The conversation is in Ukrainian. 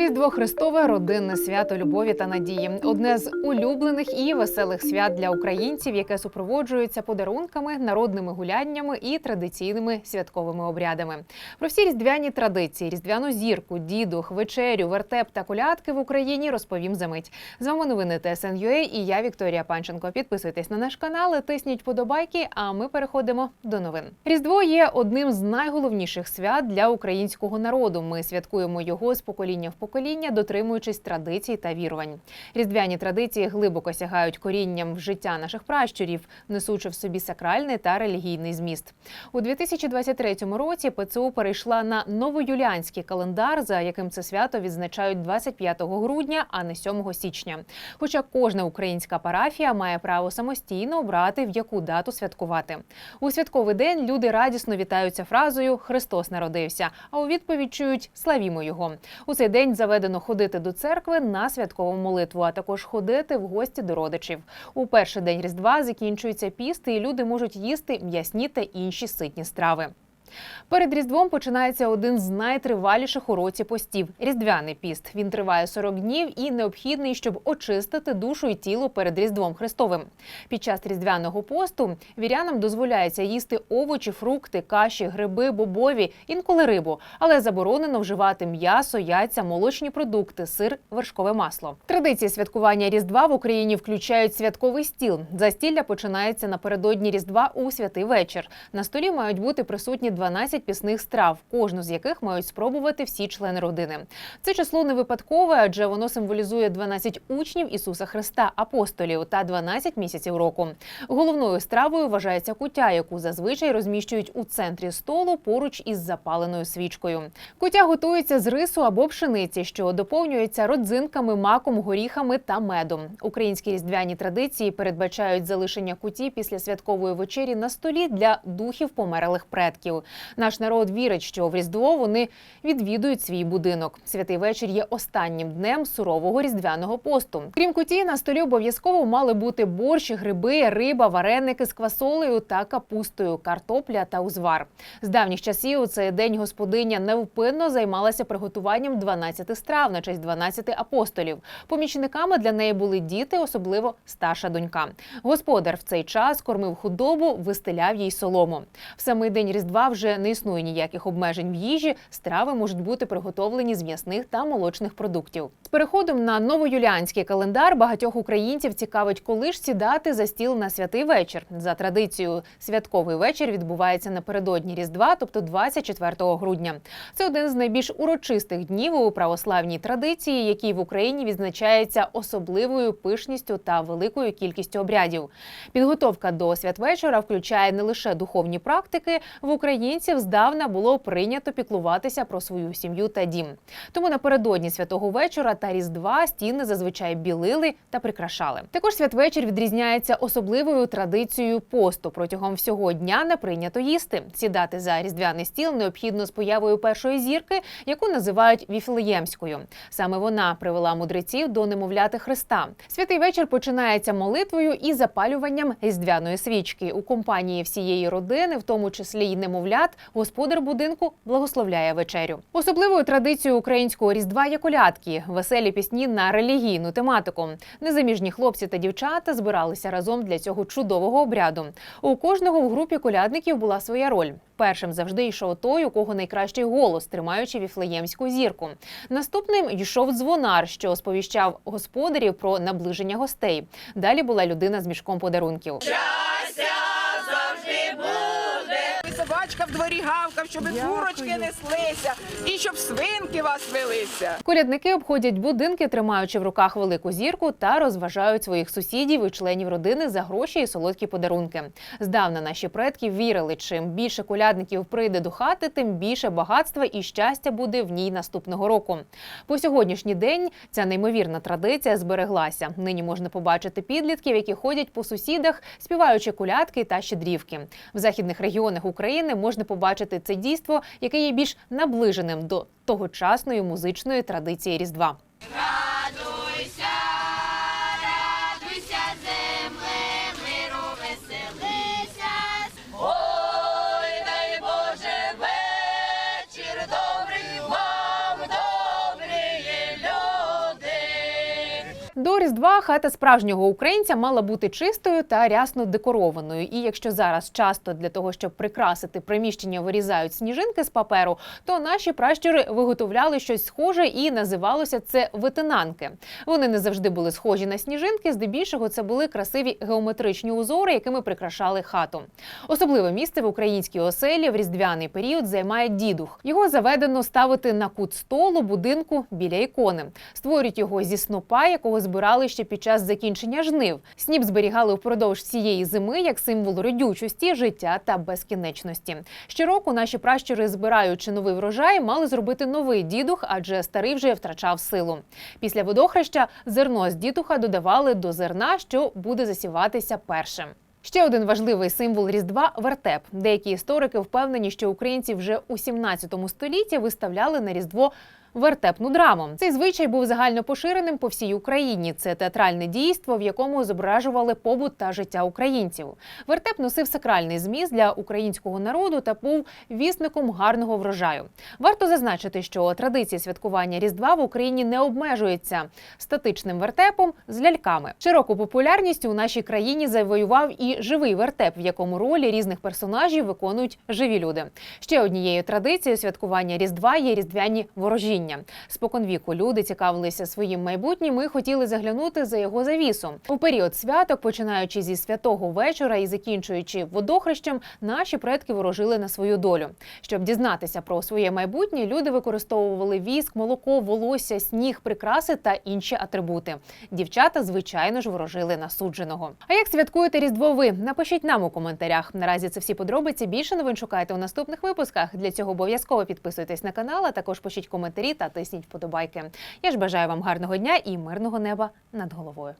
Різдво Христове родинне свято любові та надії. Одне з улюблених і веселих свят для українців, яке супроводжується подарунками, народними гуляннями і традиційними святковими обрядами. Про всі різдвяні традиції, різдвяну зірку, дідух, вечерю, вертеп та колядки в Україні розповім за мить. З вами новини ТСНЮА і я Вікторія Панченко. Підписуйтесь на наш канал, тисніть подобайки. А ми переходимо до новин. Різдво є одним з найголовніших свят для українського народу. Ми святкуємо його з покоління в покоління, дотримуючись традицій та вірувань. Різдвяні традиції глибоко сягають корінням в життя наших пращурів, несучи в собі сакральний та релігійний зміст. У 2023 році ПЦУ перейшла на новоюліанський календар, за яким це свято відзначають 25 грудня, а не 7 січня. Хоча кожна українська парафія має право самостійно обрати, в яку дату святкувати. У святковий день люди радісно вітаються фразою Христос народився. А у відповідь чують Славімо його. У цей день заведено ходити до церкви на святкову молитву, а також ходити в гості до родичів. У перший день Різдва закінчується піст, і люди можуть їсти м'ясні та інші ситні страви. Перед Різдвом починається один з найтриваліших у році постів різдвяний піст. Він триває 40 днів і необхідний, щоб очистити душу і тіло перед Різдвом Христовим. Під час різдвяного посту вірянам дозволяється їсти овочі, фрукти, каші, гриби, бобові, інколи рибу, але заборонено вживати м'ясо, яйця, молочні продукти, сир, вершкове масло. Традиції святкування Різдва в Україні включають святковий стіл. Застілля починається напередодні Різдва у святий вечір. На столі мають бути присутні 12 пісних страв, кожну з яких мають спробувати всі члени родини. Це число не випадкове, адже воно символізує 12 учнів Ісуса Христа, апостолів та 12 місяців року. Головною стравою вважається кутя, яку зазвичай розміщують у центрі столу поруч із запаленою свічкою. Кутя готується з рису або пшениці, що доповнюється родзинками, маком, горіхами та медом. Українські різдвяні традиції передбачають залишення куті після святкової вечері на столі для духів померлих предків. Наш народ вірить, що в Різдво вони відвідують свій будинок. Святий вечір є останнім днем сурового різдвяного посту. Крім куті, на столі обов'язково мали бути борщ, гриби, риба, вареники з квасолею та капустою, картопля та узвар. З давніх часів у цей день господиня невпинно займалася приготуванням 12 страв на честь 12 апостолів. Помічниками для неї були діти, особливо старша донька. Господар в цей час кормив худобу, вистеляв їй солому. В самий день Різдва вже не існує ніяких обмежень в їжі. Страви можуть бути приготовлені з м'ясних та молочних продуктів. З переходом на новоюліанський календар багатьох українців цікавить, коли ж сідати за стіл на святий вечір. За традицією, святковий вечір відбувається напередодні Різдва, тобто 24 грудня. Це один з найбільш урочистих днів у православній традиції, який в Україні відзначається особливою пишністю та великою кількістю обрядів. Підготовка до святвечора включає не лише духовні практики. В українців здавна було прийнято піклуватися про свою сім'ю та дім. Тому напередодні святого вечора та різдва стіни зазвичай білили та прикрашали. Також святвечір відрізняється особливою традицією посту. Протягом всього дня не прийнято їсти. Сідати за різдвяний стіл необхідно з появою першої зірки, яку називають віфлеємською. Саме вона привела мудреців до немовляти Христа. Святий вечір починається молитвою і запалюванням різдвяної свічки у компанії всієї родини, в тому числі й немовлят. Господар будинку благословляє вечерю. Особливою традицією українського різдва є колядки, веселі пісні на релігійну тематику. Незаміжні хлопці та дівчата збиралися разом для цього чудового обряду. У кожного в групі колядників була своя роль. Першим завжди йшов той, у кого найкращий голос, тримаючи віфлеємську зірку. Наступним йшов дзвонар, що сповіщав господарів про наближення гостей. Далі була людина з мішком подарунків. Собачка в дворі гавкав, щоб курочки неслися і щоб свинки вас велися. Колядники обходять будинки, тримаючи в руках велику зірку та розважають своїх сусідів і членів родини за гроші і солодкі подарунки. Здавна наші предки вірили, чим більше колядників прийде до хати, тим більше багатства і щастя буде в ній наступного року. По сьогоднішній день ця неймовірна традиція збереглася. Нині можна побачити підлітків, які ходять по сусідах, співаючи колядки та щедрівки. В західних регіонах України можна побачити це дійство, яке є більш наближеним до тогочасної музичної традиції Різдва. Різдва хата справжнього українця мала бути чистою та рясно декорованою. І якщо зараз часто для того, щоб прикрасити приміщення, вирізають сніжинки з паперу, то наші пращури виготовляли щось схоже і називалося це витинанки. Вони не завжди були схожі на сніжинки. Здебільшого це були красиві геометричні узори, якими прикрашали хату. Особливе місце в українській оселі в різдвяний період займає дідух. Його заведено ставити на кут столу будинку біля ікони. Створюють його зі снопа, якого збирали ще під час закінчення жнив. Сніп зберігали впродовж цієї зими як символ родючості, життя та безкінечності. Щороку наші пращури, збираючи новий врожай, мали зробити новий дідух, адже старий вже втрачав силу. Після водохреща зерно з дідуха додавали до зерна, що буде засіватися першим. Ще один важливий символ Різдва вертеп. Деякі історики впевнені, що українці вже у 17 столітті виставляли на Різдво вертепну драму. Цей звичай був загально поширеним по всій Україні. Це театральне дійство, в якому зображували побут та життя українців. Вертеп носив сакральний зміст для українського народу та був вісником гарного врожаю. Варто зазначити, що традиція святкування Різдва в Україні не обмежується статичним вертепом з ляльками. Широку популярність у нашій країні завоював і живий вертеп, в якому ролі різних персонажів виконують живі люди. Ще однією традицією святкування Різдва є різдвяні ворожіння. Споконвіку люди цікавилися своїм майбутнім і хотіли заглянути за його завісу. У період святок, починаючи зі святого вечора і закінчуючи водохрещем, наші предки ворожили на свою долю. Щоб дізнатися про своє майбутнє, люди використовували віск, молоко, волосся, сніг, прикраси та інші атрибути. Дівчата, звичайно ж, ворожили на судженого. А як святкуєте Різдво ви? Напишіть нам у коментарях. Наразі це всі подробиці. Більше новин шукайте у наступних випусках. Для цього обов'язково підписуйтесь на канал, а також пишіть та тисніть вподобайки. Я ж бажаю вам гарного дня і мирного неба над головою.